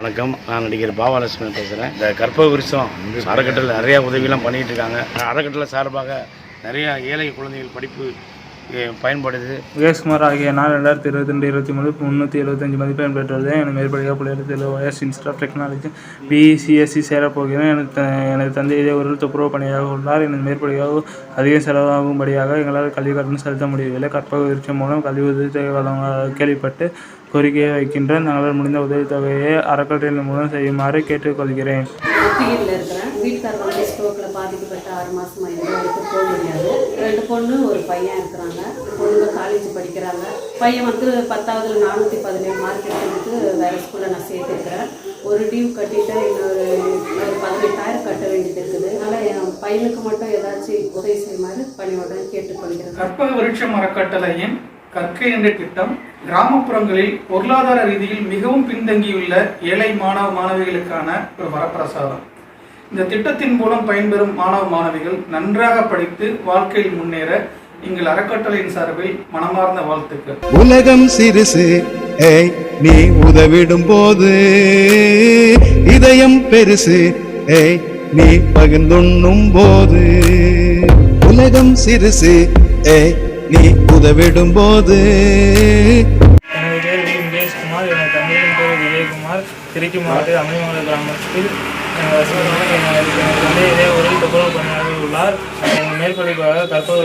வணக்கம். நான் நடிகர் பாபாலட்சுமி பேசுகிறேன் இந்த கற்பக விருஷம் அறக்கட்டளை நிறையா உதவியெல்லாம் பண்ணிகிட்டு இருக்காங்க. அறக்கட்டளை சார்பாக நிறையா ஏழை குழந்தைகள் படிப்பு பயன்படுது. விவேஷ்குமார் ஆகிய நான் ரெண்டாயிரத்தி இருபத்தி ரெண்டு இருபத்தி மூணு முந்நூற்றி எழுபத்தஞ்சு மதிப்பெண் பெற்றுள்ளேன் எனக்கு மேற்படியாக புள்ளியத்தில் ஒயர்ஸ் இன்ஸ்டியூட் ஆஃப் டெக்னாலஜி பிசிஎஸ்சி சேரப்போகிறேன் எனக்கு த எனது தந்தை இதே ஒரு துப்புரவு பணியாக உள்ளார். எனக்கு மேற்படியாக அதிக செலவாகும்படியாக எங்களால் கல்வி கட்டணம் செலுத்த முடியவில்லை. கற்பக விருட்சம் மூலம் கல்வி உதவித்தொகை வழங்க கேள்விப்பட்டு கோரிக்கையை வைக்கின்றேன். தங்களால் முடிந்த உதவித்தொகையை அறக்கட்டளை மூலம் செய்யுமாறு கேட்டுக்கொள்கிறேன். வீட்டுக்காரர் வந்து ஸ்ட்ரோக்கில் பாதிக்கப்பட்ட ஆறு மாதமாக இது வரைக்கும் போக முடியாது. ரெண்டு பொண்ணு ஒரு பையன் இருக்கிறாங்க. பொண்ணுங்க காலேஜ் படிக்கிறாங்க. பையன் வந்து பத்தாவதுல நானூற்றி பதினேழு மார்க் எடுத்துட்டு வேறு ஸ்கூலில் நான் சேர்த்துருக்கிறேன். ஒரு டியூ கட்டிட்டு இன்னொரு ஒரு பதினெட்டாயிரம் கட்ட வேண்டியது இருக்குது. அதனால் என் பையனுக்கு மட்டும் ஏதாச்சும் உதவி செய்யுமாறு பணியோட கேட்டுக்கொள்கிறேன். கற்பக விருட்சம் மரக்கட்டளையின் கற்கை என்ற திட்டம் கிராமப்புறங்களில் பொருளாதார ரீதியில் மிகவும் பின்தங்கியுள்ள ஏழை மாணவ மாணவிகளுக்கான ஒரு வரப்பிரசாதம். இந்த திட்டத்தின் மூலம் பயன்பெறும் மாணவ மாணவிகள் நன்றாக படித்து வாழ்க்கையில் முன்னேற எங்கள் அறக்கட்டளையின் சார்பில் மனமார்ந்த வாழ்த்துக்கள். உலகம் சிறுசு ஏய் நீ உதவிடும் போது. இதயம் பெருசு ஏய் நீ பகிர்ந்துண்ணும் போது. உலகம் சிறுசு ஏய் நீ உதவிடும் போது. விஜயகுமார். திருச்சி மாவட்டம் அமிர்தமலை கிராமத்தில் அஹ், துப்புரவு பணியாக உள்ளார் என் மேற்படிப்பாக கற்பக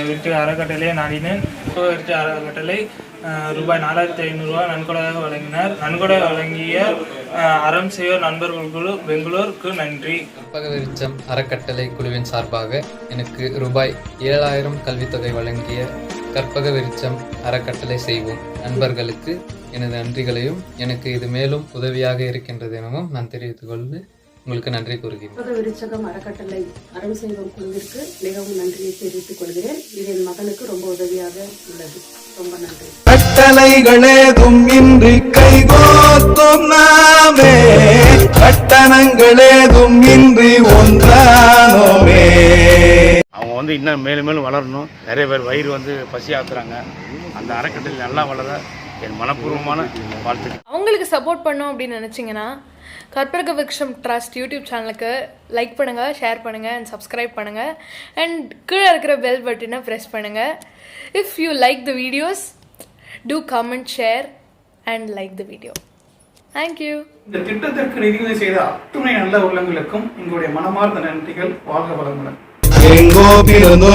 விருட்சி அறக்கட்டளையை நாடினேன் கற்பக அறக்கட்டளை ரூபாய் நாலாயிரத்தி ஐநூறுரூவா நன்கொடையாக வழங்கினார் நன்கொடை வழங்கிய அறம் செய்யோர் நண்பர்கள் குழு பெங்களூருக்கு நன்றி கற்பக விருச்சம் அறக்கட்டளை குழுவின் சார்பாக எனக்கு ரூபாய் ஏழாயிரம் கல்வித்தொகை வழங்கிய கற்பக விருச்சம் அறக்கட்டளை செய்வோம் நண்பர்களுக்கு எனது நன்றிகளையும் எனக்கு இது மேலும் உதவியாக இருக்கின்றது எனவும் நான் தெரிவித்துக் கொள்வேன் உங்களுக்கு நன்றி கூறுகிறேன். விருச்சகம் அறக்கட்டளை அறம் செய்வோம் குழுவிற்கு மிகவும் நன்றியை தெரிவித்துக் கொள்கிறேன். இது என் மகனுக்கு ரொம்ப உதவியாக உள்ளது. ரொம்ப நன்றி. கட்டளைகளேதும் இன்றி கைகோத்தும் நாமே. கட்டணங்களேதும் இன்றி ஒன்றானோமே. அவங்க வந்து இன்னும் மேலும் மேலும் வளரணும். நிறைய பேர் வயிறு வந்து பசி ஆத்துறாங்க. அந்த அறக்கட்டளை நல்லா வளர என் மனப்பூர்வமான வாழ்த்துக்கள். அவங்களுக்கு சப்போர்ட் பண்ணோம் அப்படின்னு நினச்சிங்கன்னா கற்பக விக்ஷம் ட்ரஸ்ட் யூடியூப் சேனலுக்கு லைக் பண்ணுங்கள் ஷேர் பண்ணுங்கள் அண்ட் சப்ஸ்கிரைப் பண்ணுங்கள் அண்ட் கீழே இருக்கிற பெல் பட்டனை ப்ரெஸ் பண்ணுங்கள் if you like the videos do comment share and like the video thank you இந்த திட்டத்திற்கு நிதியுதவி செய்த அத்துணை நல்ல உள்ளங்களுக்கும் எங்களுடைய மனமார்ந்த நன்றிகள் வாழ்க வளமுடன். எங்கோ பிறந்தோ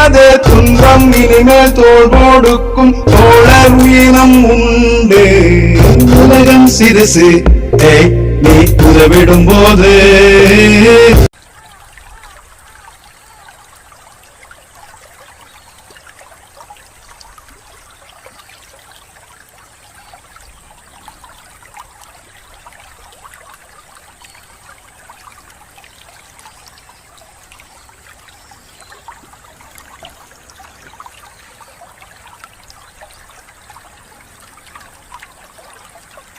சூழாதே துன்பம் இனிமேல் தோல் கொடுக்கும் தோழர் உயிரம் உண்டு. உலகம் சிறுசு. நீ உதவிடும் போது